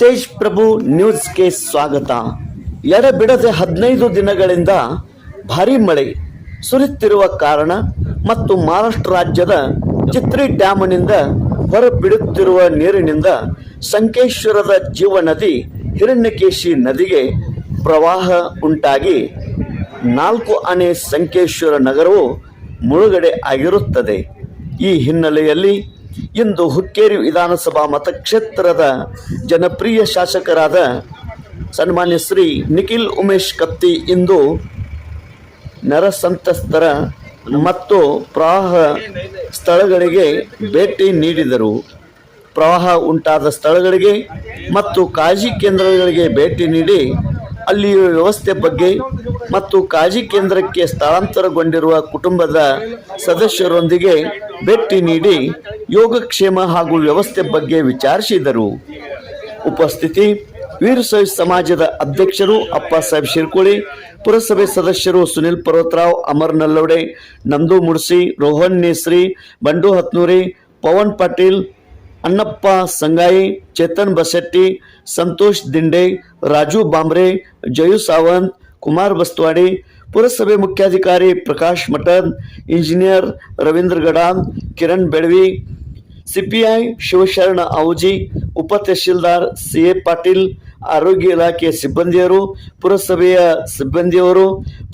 ತೇಜ್ ಪ್ರಭು ನ್ಯೂಸ್ಗೆ ಸ್ವಾಗತ. ಎಡಬಿಡದೆ ಹದಿನೈದು ದಿನಗಳಿಂದ ಭಾರೀ ಮಳೆ ಸುರಿಯುತ್ತಿರುವ ಕಾರಣ ಮತ್ತು ಮಹಾರಾಷ್ಟ್ರ ರಾಜ್ಯದ ಚಿತ್ರಿ ಡ್ಯಾಮ್ನಿಂದ ಹೊರಬಿಡುತ್ತಿರುವ ನೀರಿನಿಂದ ಸಂಕೇಶ್ವರದ ಜೀವ ನದಿ, ಹಿರಣ್ಯಕೇಶಿ ನದಿಗೆ ಪ್ರವಾಹ ಉಂಟಾಗಿ ನಾಲ್ಕು ಆನೆ ಸಂಕೇಶ್ವರ ನಗರವು ಮುಳುಗಡೆ ಆಗಿರುತ್ತದೆ. ಈ ಹಿನ್ನೆಲೆಯಲ್ಲಿ ಇಂದು ಹುಕ್ಕೇರಿ ವಿಧಾನಸಭಾ ಮತಕ್ಷೇತ್ರದ ಜನಪ್ರಿಯ ಶಾಸಕರಾದ ಸನ್ಮಾನ್ಯ ಶ್ರೀ ನಿಖಿಲ್ ಉಮೇಶ್ ಕತ್ತಿ ಇಂದು ನರಸಂತಸ್ತರ ಸಂತ್ರಸ್ತರ ಮತ್ತು ಪ್ರವಾಹ ಸ್ಥಳಗಳಿಗೆ ಭೇಟಿ ನೀಡಿದರು. ಪ್ರವಾಹ ಉಂಟಾದ ಸ್ಥಳಗಳಿಗೆ ಮತ್ತು ಕಾಳಜಿ ಕೇಂದ್ರಗಳಿಗೆ ಭೇಟಿ ನೀಡಿ ಅಲ್ಲಿಯ ವ್ಯವಸ್ಥೆ ಬಗ್ಗೆ ಮತ್ತು ಕಾಜಿ ಕೇಂದ್ರಕ್ಕೆ ಸ್ಥಳಾಂತರಗೊಂಡಿರುವ ಕುಟುಂಬದ ಸದಸ್ಯರೊಂದಿಗೆ ಭೇಟಿ ನೀಡಿ ಯೋಗಕ್ಷೇಮ ಹಾಗೂ ವ್ಯವಸ್ಥೆ ಬಗ್ಗೆ ವಿಚಾರಿಸಿದರು. ಉಪಸ್ಥಿತಿ ವೀರಶೈವ ಸಮಾಜದ ಅಧ್ಯಕ್ಷರು ಅಪ್ಪ ಸಾಹೇಬ್ ಶಿರ್ಕೋಳಿ, ಪುರಸಭೆ ಸದಸ್ಯರು ಸುನಿಲ್ ಪರ್ವತರಾವ್, ಅಮರ್ ನಲ್ಲೋಡೆ, ನಂದು ಮುಡ್ಸಿ, ರೋಹನ್ ನೇಸ್ರಿ, ಬಂಡು ಹತ್ನೂರಿ, ಪವನ್ ಪಾಟೀಲ್ ಅಣ್ಣಪ್ಪ ಸಂಗಾಯಿ, ಚೇತನ್ ಬಸೆಟ್ಟಿ, ಸಂತೋಷ್ ದಿಂಡೆ, ರಾಜು ಬಾಂಬ್ರೆ, ಜಯು ಸಾವಂತ್, ಕುಮಾರ್ ಬಸ್ತವಾಡಿ ಪುರಸಭೆ ಮುಖ್ಯಾಧಿಕಾರಿ ಪ್ರಕಾಶ್ ಮಠದ್ ಇಂಜಿನಿಯರ್ ರವೀಂದ್ರ ಗಡಾನ್ ಕಿರಣ್ ಬೆಳವಿ, ಸಿಪಿಐ ಶಿವಶರಣ ಔಜಿ ಉಪ ತಹಶೀಲ್ದಾರ್ ಸಿ ಎ ಪಾಟೀಲ್, ಆರೋಗ್ಯ ಇಲಾಖೆಯ ಸಿಬ್ಬಂದಿಯವರು ಪುರಸಭೆಯ ಸಿಬ್ಬಂದಿಯವರು,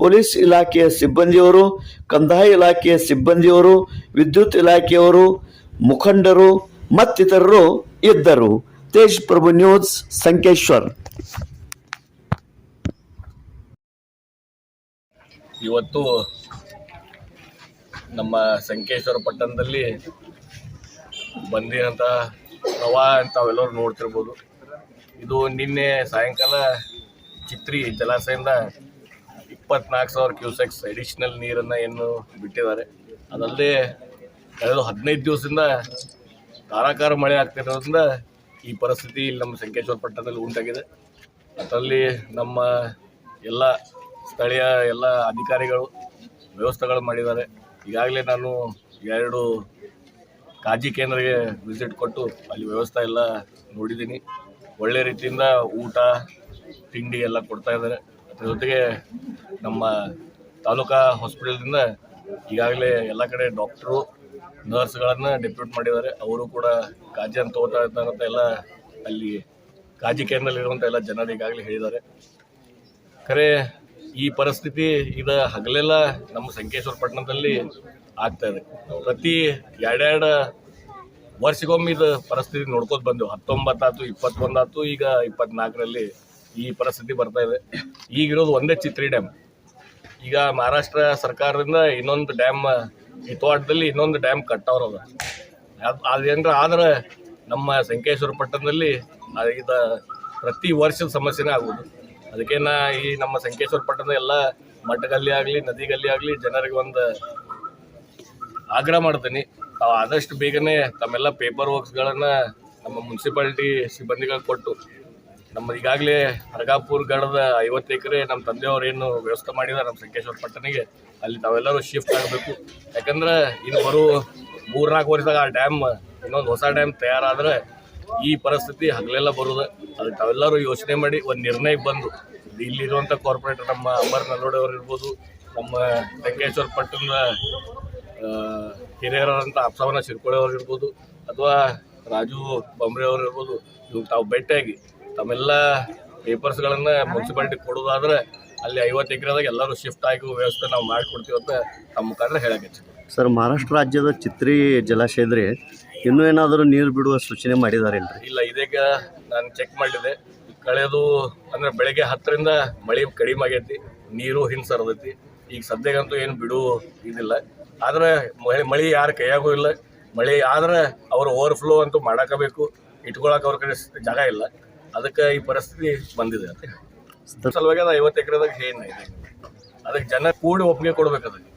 ಪೊಲೀಸ್ ಇಲಾಖೆಯ ಸಿಬ್ಬಂದಿಯವರು, ಕಂದಾಯ ಇಲಾಖೆಯ ಸಿಬ್ಬಂದಿಯವರು, ವಿದ್ಯುತ್ ಇಲಾಖೆಯವರು, ಮುಖಂಡರು ಮತ್ತಿತರರು ಇದ್ದರು. ತೇಜ್ ಪ್ರಭು ನ್ಯೂಸ್, ಸಂಕೇಶ್ವರ್. ಇವತ್ತು ನಮ್ಮ ಸಂಕೇಶ್ವರ ಪಟ್ಟಣದಲ್ಲಿ ಬಂದಿರೋಂಥ ಪ್ರವಾಹ ತಾವೆಲ್ಲರೂ ನೋಡ್ತಿರ್ಬೋದು. ಇದು ನಿನ್ನೆ ಸಾಯಂಕಾಲ ಚಿತ್ರಿ ಜಲಾಶಯದಿಂದ ಇಪ್ಪತ್ನಾಲ್ಕು ಸಾವಿರ ಕ್ಯೂಸೆಕ್ಸ್ ಅಡಿಷ್ನಲ್ ನೀರನ್ನು ಏನು ಬಿಟ್ಟಿದ್ದಾರೆ. ಅದಲ್ಲದೆ ಕಳೆದ ಹದಿನೈದು ದಿವಸದಿಂದ ಧಾರಾಕಾರ ಮಳೆ ಆಗ್ತಿರೋದ್ರಿಂದ ಈ ಪರಿಸ್ಥಿತಿ ಇಲ್ಲಿ ನಮ್ಮ ಸಂಕೇಶ್ವರ ಪಟ್ಟಣದಲ್ಲಿ ಉಂಟಾಗಿದೆ. ಅದರಲ್ಲಿ ನಮ್ಮ ಎಲ್ಲ ಸ್ಥಳೀಯ ಎಲ್ಲ ಅಧಿಕಾರಿಗಳು ವ್ಯವಸ್ಥೆಗಳು ಮಾಡಿದ್ದಾರೆ. ಈಗಾಗಲೇ ನಾನು ಎರಡು ಕಾಜಿ ಕೇಂದ್ರಕ್ಕೆ ವಿಸಿಟ್ ಕೊಟ್ಟು ಅಲ್ಲಿ ವ್ಯವಸ್ಥೆ ಎಲ್ಲ ನೋಡಿದ್ದೀನಿ. ಒಳ್ಳೆ ರೀತಿಯಿಂದ ಊಟ, ತಿಂಡಿ ಎಲ್ಲ ಕೊಡ್ತಾ ಇದ್ದಾರೆ. ಅದರ ಜೊತೆಗೆ ನಮ್ಮ ತಾಲೂಕಾ ಹಾಸ್ಪಿಟಲ್ದಿಂದ ಈಗಾಗಲೇ ಎಲ್ಲ ಕಡೆ ಡಾಕ್ಟ್ರು ನರ್ಸ್ಗಳನ್ನು ಡೆಪ್ಯೂಟ್ ಮಾಡಿದ್ದಾರೆ. ಅವರು ಕೂಡ ಕಾಜಿಯನ್ನು ತಗೋತಾ ಇದ್ದಾರೆ ಅಂತ ಎಲ್ಲ ಅಲ್ಲಿ ಕಾಜಿ ಕೇಂದ್ರದಲ್ಲಿರುವಂಥ ಎಲ್ಲ ಜನರು ಈಗಾಗಲೇ ಹೇಳಿದ್ದಾರೆ. ಖರೆ ಈ ಪರಿಸ್ಥಿತಿ ಇದು ಹಗಲೆಲ್ಲ ನಮ್ಮ ಸಂಕೇಶ್ವರ ಪಟ್ಟಣದಲ್ಲಿ ಆಗ್ತಾ ಇದೆ. ಪ್ರತಿ ಎರಡೆರಡು ವರ್ಷಗೊಮ್ಮೆ ಇದು ಪರಿಸ್ಥಿತಿ ನೋಡ್ಕೊತ ಬಂದೆವು. ಹತ್ತೊಂಬತ್ತಾತು ಇಪ್ಪತ್ತೊಂದಾತು ಈಗ ಇಪ್ಪತ್ನಾಲ್ಕರಲ್ಲಿ ಈ ಪರಿಸ್ಥಿತಿ ಬರ್ತಾ ಇದೆ. ಈಗಿರೋದು ಒಂದೇ ಚಿತ್ರಿ ಡ್ಯಾಮ್ ಈಗ ಮಹಾರಾಷ್ಟ್ರ ಸರ್ಕಾರದಿಂದ ಇನ್ನೊಂದು ಡ್ಯಾಮ್ ಹಿತವಾಟದಲ್ಲಿ ಇನ್ನೊಂದು ಡ್ಯಾಮ್ ಕಟ್ಟವ್ರದ ಅದೇನರ ಆದ್ರೆ ನಮ್ಮ ಸಂಕೇಶ್ವರ ಪಟ್ಟಣದಲ್ಲಿ ಇದು ಪ್ರತಿ ವರ್ಷದ ಸಮಸ್ಯೆನೇ ಆಗುವುದು ಅದಕ್ಕೇನ ಈ ನಮ್ಮ ಸಂಕೇಶ್ವರ ಪಟ್ಟಣದ ಎಲ್ಲ ಮಠಗಲ್ಲಿ ಆಗಲಿ, ನದಿಗಲ್ಲಿ ಆಗಲಿ ಜನರಿಗೆ ಒಂದು ಆಗ್ರಹ ಮಾಡ್ತೀನಿ. ತಾವು ಆದಷ್ಟು ಬೇಗನೆ ತಮ್ಮೆಲ್ಲ ಪೇಪರ್ ವರ್ಕ್ಸ್ಗಳನ್ನು ನಮ್ಮ ಮುನ್ಸಿಪಾಲಿಟಿ ಸಿಬ್ಬಂದಿಗಳಿಗೆ ಕೊಟ್ಟು ನಮ್ಮ ಈಗಾಗಲೇ ಹರಗಾಪುರ್ ಗಡದ ಐವತ್ತು ಎಕರೆ ನಮ್ಮ ತಂದೆಯವರು ಏನು ವ್ಯವಸ್ಥೆ ಮಾಡಿದ್ದಾರೆ ನಮ್ಮ ಸಂಕೇಶ್ವರ ಪಟ್ಟಣಿಗೆ ಅಲ್ಲಿ ತಾವೆಲ್ಲರೂ ಶಿಫ್ಟ್ ಆಗಬೇಕು. ಯಾಕಂದ್ರೆ ಇನ್ನು ಬರೋ ಮೂರ್ನಾಲ್ಕು ವರ್ಷದಾಗ ಆ ಡ್ಯಾಮ್ ಇನ್ನೊಂದು ಹೊಸ ಡ್ಯಾಮ್ ತಯಾರಾದರೆ ಈ ಪರಿಸ್ಥಿತಿ ಹಗಲೆಲ್ಲ ಬರೋದು. ಅದಕ್ಕೆ ತಾವೆಲ್ಲರೂ ಯೋಚನೆ ಮಾಡಿ ಒಂದು ನಿರ್ಣಯಕ್ಕೆ ಬಂದು. ಇಲ್ಲಿರುವಂಥ ಕಾರ್ಪೊರೇಟರ್ ನಮ್ಮ ಅಮರ್ ನಲ್ಲೋಡೆಯವರು ಇರ್ಬೋದು, ನಮ್ಮ ಸಂಕೇಶ್ವರ ಪಟ್ಟಣದ ಹಿರಿಯರಂಥ ಅಪ್ಸವನ ಶಿರ್ಕೋಳೆ ಅವ್ರು ಇರ್ಬೋದು, ಅಥವಾ ರಾಜು ಬೊಂಬ್ರೆಯವರು ಇರ್ಬೋದು, ಇವ್ರು ತಾವು ಭೇಟಿಯಾಗಿ ತಮ್ಮೆಲ್ಲ ಪೇಪರ್ಸ್ಗಳನ್ನು ಮುನ್ಸಿಪಾಲ್ಟಿ ಕೊಡೋದಾದ್ರೆ ಅಲ್ಲಿ ಐವತ್ತು ಎಕರೆದಾಗ ಎಲ್ಲರೂ ಶಿಫ್ಟ್ ಆಗಿ ವ್ಯವಸ್ಥೆ ನಾವು ಮಾಡಿಕೊಡ್ತೀವಿ ಅಂತ ತಮ್ಮ ಮುಖಾಂತರ ಹೇಳಕ್ಕೆ ಸರ್ ಮಹಾರಾಷ್ಟ್ರ ರಾಜ್ಯದ ಚಿತ್ರಿ ಜಲಾಶಯದ್ರಿ ಇನ್ನೂ ಏನಾದರೂ ನೀರು ಬಿಡುವ ಸೂಚನೆ ಮಾಡಿದಾರೇನ್ರಿ? ಇಲ್ಲ ಇದೀಗ ನಾನು ಚೆಕ್ ಮಾಡಿದೆ. ಕಳೆದು ಅಂದ್ರೆ ಬೆಳಗ್ಗೆ ಹತ್ತರಿಂದ ಮಳೆ ಕಡಿಮೆ ಆಗೈತಿ ನೀರು ಹಿಂಸರದೈತಿ. ಈಗ ಸದ್ಯಕ್ಕಂತೂ ಏನು ಬಿಡು ಇದಿಲ್ಲ. ಆದ್ರೆ ಮಳೆ ಮಳೆ ಯಾರ ಕೈಯಾಗೂ ಇಲ್ಲ. ಮಳೆ ಆದ್ರೆ ಅವ್ರು ಓವರ್ಫ್ಲೋ ಅಂತೂ ಮಾಡಾಕಬೇಕು ಇಟ್ಕೊಳಕ್ಕೆ ಅವ್ರ ಕಡೆ ಜಾಗ ಇಲ್ಲ. ಅದಕ್ಕೆ ಈ ಪರಿಸ್ಥಿತಿ ಬಂದಿದೆ. ಸಲುವಾಗಿ ಅದು ಐವತ್ತು ಎಕರೆದಾಗ ಇದೆ ಅದಕ್ಕೆ ಜನ ಕೂಡಿ ಒಪ್ಪಿಗೆ ಕೊಡ್ಬೇಕು ಅದಕ್ಕೆ.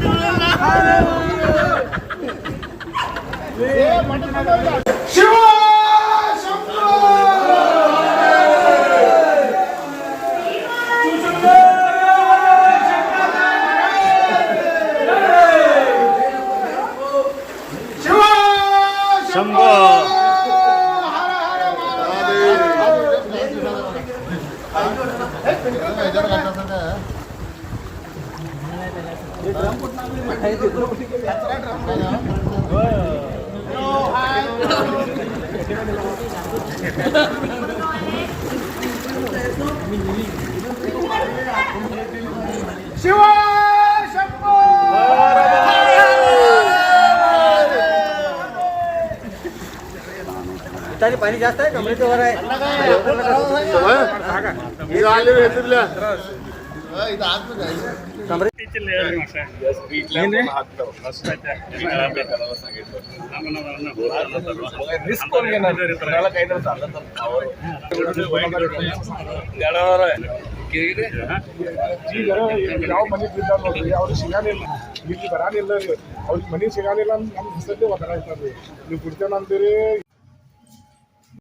할렐루야! 할렐루야! 예, 맞다. शिवाय शंभो तरी पाणी जास्त आहे. कमरे ಯಾವ ಮನೆ ನೋಡ್ರಿ ಅವ್ರಿಗೆ ಸಿಗಾನಿಲ್ಲ ಇಲ್ಲಿ. ಬರಾನಿಲ್ಲ ರೀ ಅವ್ರಿಗೆ ಮನೆ ಸಿಗಾನಿಲ್ಲ ಅಂತ ನಮ್ಮ ಹೆಸರಲ್ಲಿ ಒದರಾಯ್ತಾರೆ ನೀವು ಕುಡ್ತೇವೆ ಅಂತೀರಿ